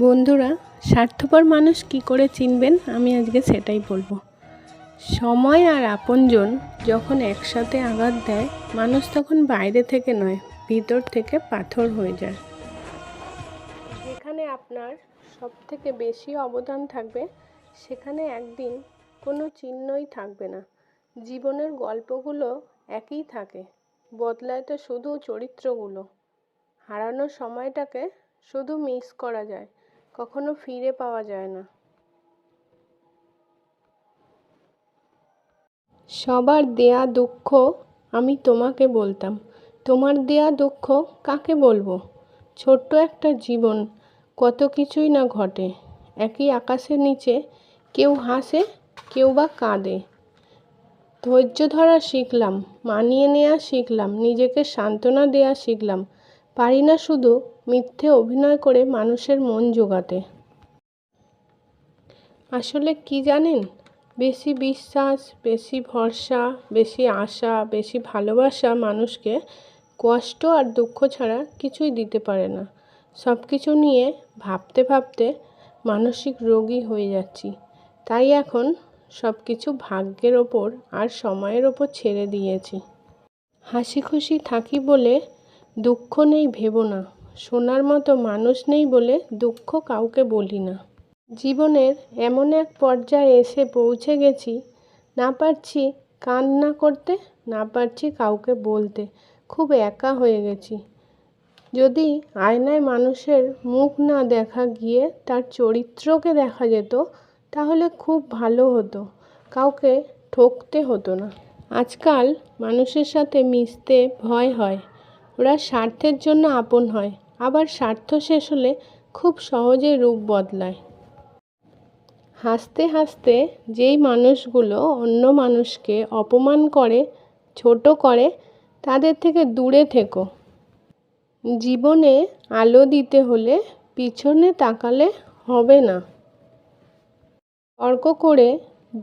বন্ধুরা, স্বার্থপর মানুষ কি করে চিনবেন? আমি আজকে সেটাই বলব। সময় আর আপনজন যখন একসাথে আঘাত দেয়, মানুষ তখন বাইরে থেকে নয়, ভিতর থেকে পাথর হয়ে যায়। যেখানে আপনার সব থেকে বেশি অবদান থাকবে, সেখানে একদিন কোনো চিহ্নই থাকবে না। জীবনের গল্পগুলো একই থাকে, বদলায় তো শুধু চরিত্রগুলো। হারানোর সময়টাকে শুধু মিস করা যায়। কখনো ফিরে পাওয়া যায় না। সবার দেয়া দুঃখ আমি তোমাকে বলতাম। তোমার দেয়া দুঃখ কাকে বলব? ছোট্ট একটা জীবন, কত কিছুই না ঘটে। একই আকাশের নিচে কেউ হাসে, কেউ বা কাঁদে। ধৈর্য ধরা শিখলাম, মানিয়ে নেওয়া শিখলাম, নিজেকে সান্ত্বনা দেওয়া শিখলাম। পারি না শুধু মিথ্যে অভিনয় করে মানুষের মন জোগাতে। আসলে কি জানেন? বেশি বিশ্বাস, বেশি ভরসা, বেশি আশা, বেশি ভালোবাসা মানুষকে কষ্ট আর দুঃখ ছাড়া কিছুই দিতে পারে না। সব কিছু নিয়ে ভাবতে ভাবতে মানসিক রোগী হয়ে যাচ্ছি। তাই এখন সব কিছু ভাগ্যের ওপর আর সময়ের ওপর ছেড়ে দিয়েছি। হাসি খুশি থাকি বলে দুঃখ নেই ভেবো না। শোনার মতো মানুষ নেই বলে দুঃখ কাউকে বলি না। জীবনের এমন এক পর্যায়ে এসে পৌঁছে গেছি, না পারছি কান্না করতে, না পারছি কাউকে বলতে। খুব একা হয়ে গেছি। যদি আয়নায় মানুষের মুখ না দেখা গিয়ে তার চরিত্রকে দেখা যেত, তাহলে খুব ভালো হতো। কাউকে ঠকতে হতো না। আজকাল মানুষের সাথে মিশতে ভয় হয়। ওরা স্বার্থের জন্য আপন হয়, আবার স্বার্থ শেষ হলে খুব সহজে রূপ বদলায়। হাসতে হাসতে যেই মানুষগুলো অন্য মানুষকে অপমান করে, ছোট করে, তাদের থেকে দূরে থেকো। জীবনে আলো দিতে হলে পিছনে তাকালে হবে না। তর্ক করে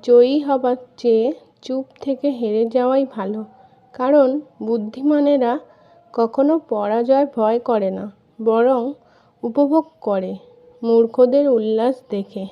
জয়ী হবার চেয়ে চুপ থেকে হেরে যাওয়াই ভালো, কারণ বুদ্ধিমানেরা কখনো পরাজয় ভয় করে না বরং উপভোগ করে মূর্খদের উল্লাস দেখে।